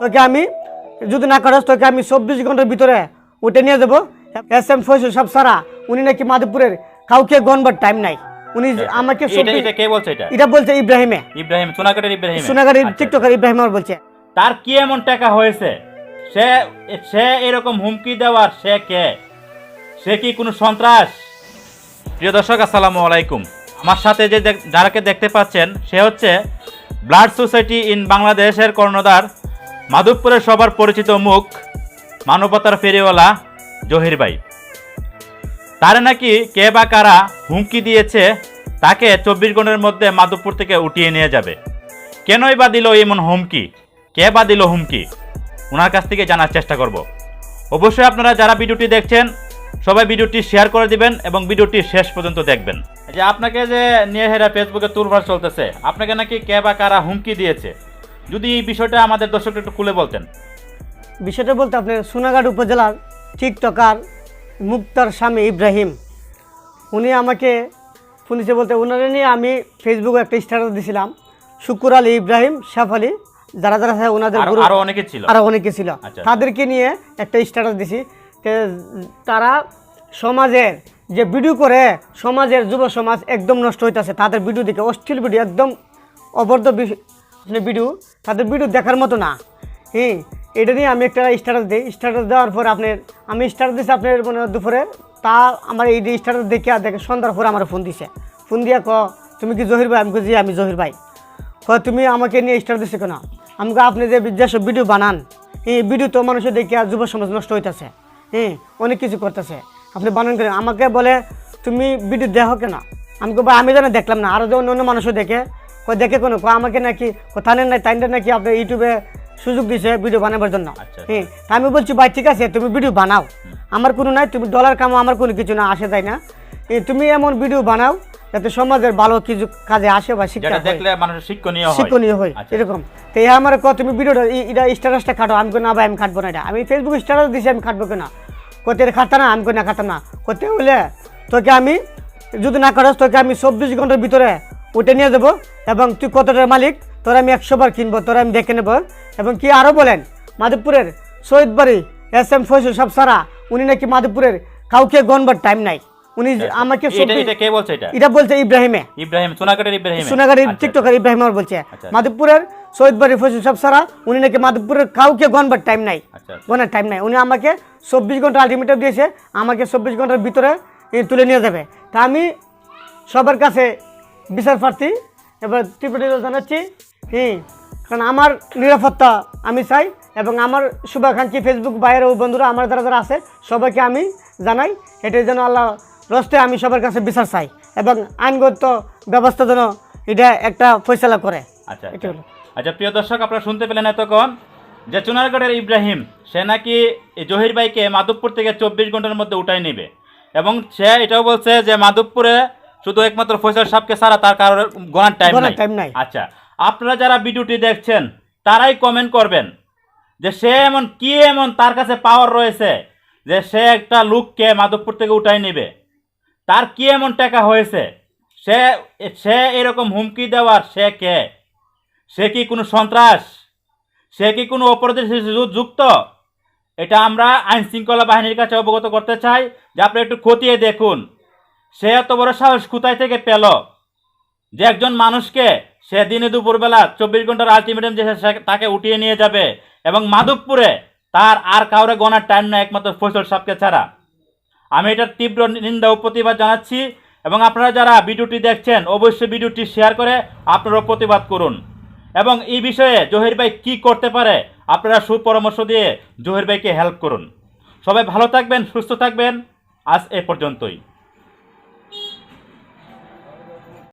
তোকে আমি যদি না করাস তোকে আমি চব্বিশ ঘণ্টার ভিতরে উঠে নিয়ে যাব। এস এম ফয়সল সব সারা উনি নাকি মাধবপুরের কাউকে গনবার টাইম নাই। উনি আমাকে এটা কে বলছে এটা? এটা বলছে ইব্রাহিমে। ইব্রাহিম সোনাকাটের ইব্রাহিম। সোনাগাড়ি আচ্ছা। টিকটকার ইব্রাহিম আমার বলছে। তার কি এমন টাকা হয়েছে? সে সে এরকম হুমকি দেওয়ার সে কে? সে কি কোনো সন্ত্রাস? প্রিয় দর্শক আসসালামু আলাইকুম। আমার সাথে যে যারাকে দেখতে পাচ্ছেন সে হচ্ছে ব্লাড সোসাইটি ইন বাংলাদেশের কর্ণধার মাধবপুরের সবার পরিচিত মুখ মানবতার ফেরিওয়ালা জহির ভাই। তারে নাকি কে বা কারা হুমকি দিয়েছে তাকে চব্বিশ ঘণ্টার মধ্যে মাধবপুর থেকে উঠিয়ে নিয়ে যাবে। কেনই বা দিল এমন হুমকি? কে বা দিল হুমকি? ওনার কাছ থেকে জানার চেষ্টা করব। অবশ্যই আপনারা যারা ভিডিওটি দেখছেন, সবাই ভিডিওটি শেয়ার করে দিবেন এবং ভিডিওটি শেষ পর্যন্ত দেখবেন। যে আপনাকে যে নিয়ে হেরা ফেসবুকে তুলভার চলতেছে, আপনাকে নাকি কে বা কারা হুমকি দিয়েছে? যদি এই বিষয়টা আমাদের দর্শকটা একটু খুলে বলতেন। বিষয়টা বলতে আপনি সোনাগাড় উপজেলার টিকটকার মুক্তার স্বামী ইব্রাহিম। উনি আমাকে শুনেছে বলতে ওনারা নিয়ে আমি ফেসবুকে একটা স্ট্যাটাস দিয়েছিলাম শুকুর আলী ইব্রাহিম শেফ আলী যারা যারা ওনাদের আরও অনেকে ছিল। আরও অনেকে ছিল। আচ্ছা। তাদেরকে নিয়ে একটা স্ট্যাটাস দিছি তারা সমাজের যে ভিডিও করে সমাজের যুব সমাজ একদম নষ্ট হইতেছে। তাদের ভিডিও দেখে অশ্লীল ভিডিও একদম অবর্ধ ভিডিও, তাদের ভিডিও দেখার মতো না। হ্যাঁ এটা নিয়ে আমি একটা স্ট্যাটাস দিই। স্ট্যাটাস দেওয়ার পর আপনার আমি স্ট্যাটাস দিচ্ছি আপনার মানে দুপুরে। তা আমার এই স্ট্যাটাস দেখে দেখে সন্ধ্যার পরে আমার ফোন দিছে। ফোন দিয়া ক তুমি কি জহির ভাই? আমি জি, আমি জহির ভাই। ক তুমি আমাকে নিয়ে স্টার দিচ্ছে কেন? আমাকে আপনি যে যেসব ভিডিও বানান, এই ভিডিও তো মানুষের দেখে যুব সমাজ নষ্ট হইতেছে। হ্যাঁ অনেক কিছু করতেছে। আপনি বানান করেন আমাকে বলে, তুমি ভিডিও দেখো কেন? আমাকে ভাই, আমি জানি দেখলাম না। আরও যে অন্য অন্য মানুষও দেখে কয় দেখে কোনো কয় আমাকে নাকি কোথায় নাই তাইনটা নাকি আপনার ইউটিউবে সুযোগ দিছে ভিডিও বানাবার জন্য। আচ্ছা। হ্যাঁ আমি বলছি ভাই ঠিক আছে তুমি ভিডিও বানাও। আমার কোনো নাই তুমি ডলার কামাও আমার কোনো কিছু না আসে তাই না। তুমি এমন ভিডিও বানাও যাতে সমাজের ভালো কিছু কাজে আসে বা শিক্ষা। দেখলে শিক্ষণীয় হয়। শিক্ষণীয় হয় আচ্ছা। এরকম। তো এই আমার কত তুমি ভিডিওটা এটা স্ট্যাটাসটা কাটো আমি না ভাই আমি কাটবো না এটা। আমি ফেসবুক স্ট্যাটাস দিছি আমি কাটবো কেনা? কত এটা খাতা না আমি না খাতাম না। করতে হলে তোকে আমি যদি না করাস তোকে আমি চব্বিশ ঘণ্টার ভিতরে উঠে নিয়ে যাব এবং তুই কতটার মালিক? তোর আমি একশো বার কিনবো তোর আমি দেখে নেব। এবং কি আরও বলেন মাধবপুরের শহীদ বাড়ি এস এম ফয়সল সব সারা উনি নাকি মাধবপুরের কাউকে গনবার টাইম নাই। উনি আমাকে এটা চব্বিশ- কে বলছে এটা? এটা বলছে ইব্রাহিমে। ইব্রাহিম সোনাকাটের ইব্রাহিম। সোনাগাড়ি আচ্ছা, টিকটকার ইব্রাহিম আমার বলছে। আচ্ছা। মাধবপুরের শহীদ বাড়ি ফসল সব সারা উনি নাকি মাধবপুরের কাউকে গনবার টাইম নাই। আচ্ছা আচ্ছা। গনার টাইম নাই। উনি আমাকে চব্বিশ ঘণ্টা আলটিমেটাম দিয়েছে আমাকে চব্বিশ ঘণ্টার ভিতরে তুলে নিয়ে যাবে। তা আমি সবার কাছে বিচার প্রার্থী এবার ত্রিপুটি জানাচ্ছি হ্যাঁ কারণ আমার নিরাপত্তা আমি চাই এবং আমার শুভাকাঙ্ক্ষী ফেসবুক বাইরের ও বন্ধুরা আমার যারা যারা আছে সবাইকে আমি জানাই এটার জন্য আল্লাহ রস্তে আমি সবার কাছে বিচার চাই এবং আইনগত ব্যবস্থা যেন এটা একটা ফয়সলা করে। আচ্ছা এটা আচ্ছা। আচ্ছা প্রিয় দর্শক আপনারা শুনতে পেলেন এতক্ষণ যে চুনারগড়ের ইব্রাহিম সে নাকি জহির ভাইকে মাধবপুর থেকে চব্বিশ ঘণ্টার মধ্যে উঠাই নেবে। এবং সে এটাও বলছে যে মাধবপুরে শুধু একমাত্র ফয়সাল সাহেবকে ছাড়া তার কারোর গোনার টাইম time নাই। আচ্ছা আপনারা যারা ভিডিওটি দেখছেন তারাই কমেন্ট করবেন যে সে এমন কি এমন তার কাছে পাওয়ার রয়েছে যে সে একটা লোককে মাধবপুর থেকে উঠাই নেবে। তার কি এমন টাকা হয়েছে? সে সে এরকম হুমকি দেওয়ার সে কে? সে কি কোনো সন্ত্রাস? সে কি কোনো অপরাধের যুক্ত? এটা আমরা আইন শৃঙ্খলা বাহিনীর কাছে অবগত করতে চাই যে আপনি একটু খতিয়ে দেখুন। সে এত বড় সাহস কোথায় থেকে পেল? যে একজন মানুষকে সে দিনে দুপুরবেলা চব্বিশ ঘণ্টার আলটিমেটাম যে তাকে উঠিয়ে নিয়ে যাবে এবং মাধবপুরে তার আর কাউরে গনার টাইম না একমাত্র ফসল সাপকে ছাড়া। আমি এটার তীব্র নিন্দা ও প্রতিবাদ জানাচ্ছি এবং আপনারা যারা ভিডিওটি দেখছেন, অবশ্যই ভিডিওটি শেয়ার করে আপনারাও প্রতিবাদ করুন। এবং এই বিষয়ে জহির ভাই কী করতে পারে, আপনারা সুপরামর্শ দিয়ে জহির ভাইকে হেল্প করুন। সবাই ভালো থাকবেন, সুস্থ থাকবেন। আজ এ পর্যন্তই।